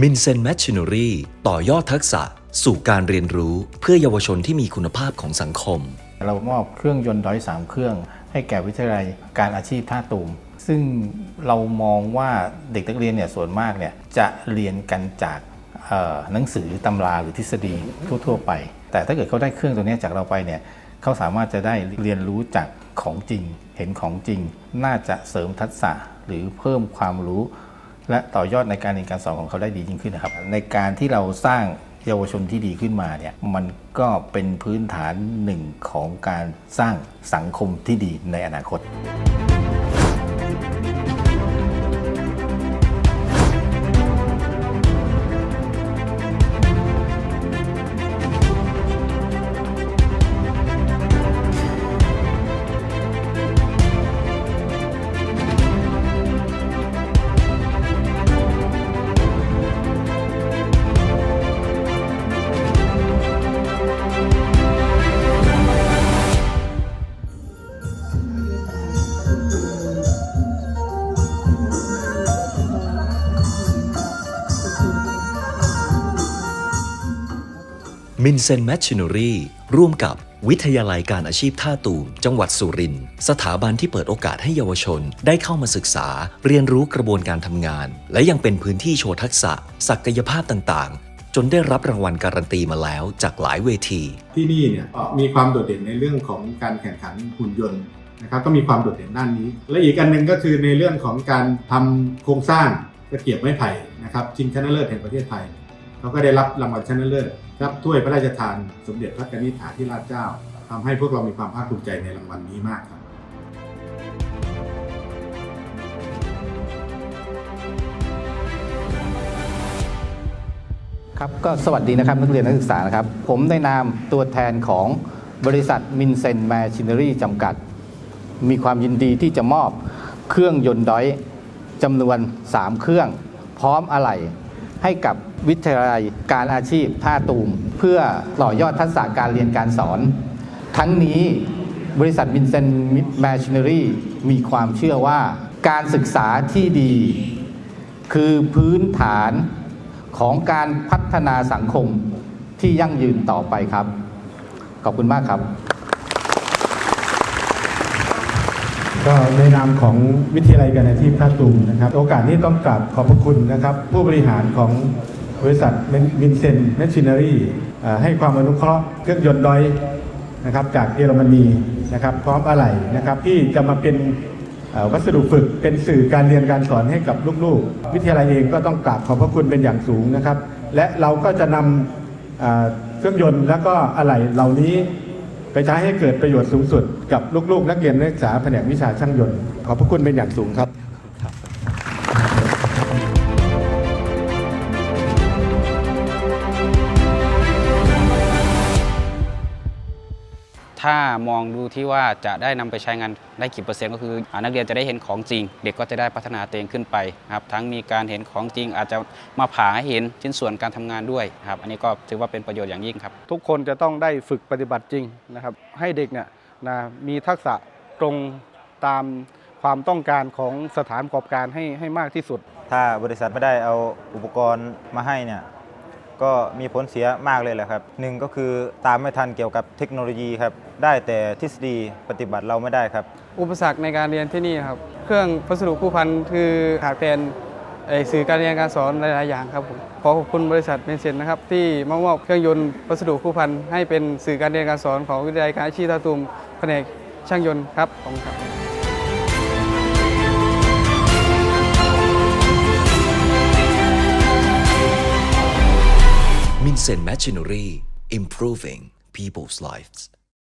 มินเซนแมชชิน n รีต่อยอดทักษะสู่การเรียนรู้เพื่อเยาวชนที่มีคุณภาพของสังคม เรามอบเครื่องยนต์ดอยสามเครื่อง ให้แก่วิทยาลัยการอาชีพท่าตูม ซึ่งเรามองว่าเด็กนักเรียนเนี่ยส่วนมากเนี่ยจะเรียนกันจากหนังสือตำราหรือทฤษฎีทั่ว ๆ ไป แต่ถ้าเกิดเขาได้เครื่องตัวนี้จากเราไปเนี่ยเขาสามารถจะได้เรียนรู้จากของจริง เห็นของจริง น่าจะเสริมทักษะหรือเพิ่มความรู้ และต่อยอดในการเรียนการสอนของเขาได้ดียิ่งขึ้นนะครับ ในการที่เราสร้างเยาวชนที่ดีขึ้นมาเนี่ยมันก็เป็นพื้นฐานหนึ่งของการสร้างสังคมที่ดีในอนาคต มินเซนแมชชิน n รีร่วมกับวิทยาลัยการอาชีพท่าตูม จังหวัดสุรินทร์สถาบันที่เปิดโอกาสให้เยาวชน ได้เข้ามาศึกษา เรียนรู้กระบวนการทำงาน และยังเป็นพื้นที่โชว์ทักษะ ศักยภาพต่างๆ จนได้รับรางวัลการันตีมาแล้วจากหลายเวที ที่นี่เนี่ยมีความโดดเด่นในเรื่องของการแข่งขันหุ่นยนต์นะครับก็มีความโดดเด่นด้านนี้ และอีกอันหนึ่งก็คือในเรื่องของการทำโครงสร้างตะเกียบไม้ไผ่นะครับชิงชนะเลิศแห่งประเทศไทย เขาก็ได้รับรางวัลชนะเลิศรับถ้วยพระราชทาน สมเด็จพระกนิษฐาธิราชเจ้าทำให้พวกเรามีความภาคภูมิใจในรางวัลนี้มากครับครับก็สวัสดีนะครับนักเรียนนักศึกษานะครับ ผมในนามตัวแทนของบริษัทมินเซนแมชชิน n รีจำกัด มีความยินดีที่จะมอบเครื่องยนต์ดอยจำนวน 3 เครื่อง พร้อมอะไหล่ ให้กับวิทยาลัยการอาชีพท่าตูม เพื่อต่อยอดทักษะการเรียนการสอน ทั้งนี้บริษัทมินเซนต์แมชิน n รีมีความเชื่อว่าการศึกษาที่ดี คือพื้นฐานของการพัฒนาสังคมที่ยั่งยืนต่อไปครับ ขอบคุณมากครับ ก็ในนามของวิทยาลัยการอาชีพท่าตูมนะครับ โอกาสนี้ต้องกราบขอบพระคุณนะครับ ผู้บริหารของบริษัทวินเซนแมชชิน n รีให้ความอนุเคราะห์เครื่องยนต์ดอยนะครับจากเยอรมนีนะครับพร้อมอะไหล่นะครับที่จะมาเป็นวัสดุฝึกเป็นสื่อการเรียนการสอนให้กับลูกๆ วิทยาลัยเองก็ต้องกราบขอบพระคุณเป็นอย่างสูงนะครับ และเราก็จะนำเอ่อเครื่องยนต์แล้วก็อะไหล่เหล่านี้ ไปใช้ให้เกิดประโยชน์สูงสุดกับลูกๆ นักเรียนนักศึกษาแผนกวิชาช่างยนต์ ขอบพระคุณเป็นอย่างสูงครับ ถ้ามองดูที่ว่าจะได้นำไปใช้งานได้กี่เปอร์เซ็นต์ก็คืออ่านักเรียนจะได้เห็นของจริง เด็กก็จะได้พัฒนาตัวเองขึ้นไปนะครับทั้งมีการเห็นของจริง อาจจะมาผ่าให้เห็นชิ้นส่วนการทำงานด้วยครับอันนี้ก็ถือว่าเป็นประโยชน์อย่างยิ่งครับ ทุกคนจะต้องได้ฝึกปฏิบัติจริงนะครับให้เด็กเนี่ยนะมีทักษะตรงตามความต้องการของสถานประกอบการให้ให้มากที่สุด ถ้าบริษัทไม่ได้เอาอุปกรณ์มาให้เนี่ย ก็มีผลเสียมากเลยแหละครับหนึ่งก็คือตามไม่ทันเกี่ยวกับเทคโนโลยีครับได้แต่ทฤษฎีปฏิบัติเราไม่ได้ครับ อุปสรรคในการเรียนที่นี่ครับ เครื่องพัสดุคู่พันคือขาดแคลนสื่อการเรียนการสอนหลาย ๆ อย่างครับผมขอขอบคุณบริษัทเมนเซนนะครับ ที่มอบเครื่องยนต์พัสดุคู่พันให้เป็นสื่อการเรียนการสอนของวิทยาลัยการอาชีพท่าตูมแผนกช่างยนต์ครับขอบคุณครับ Zen Machinery, improving people's lives.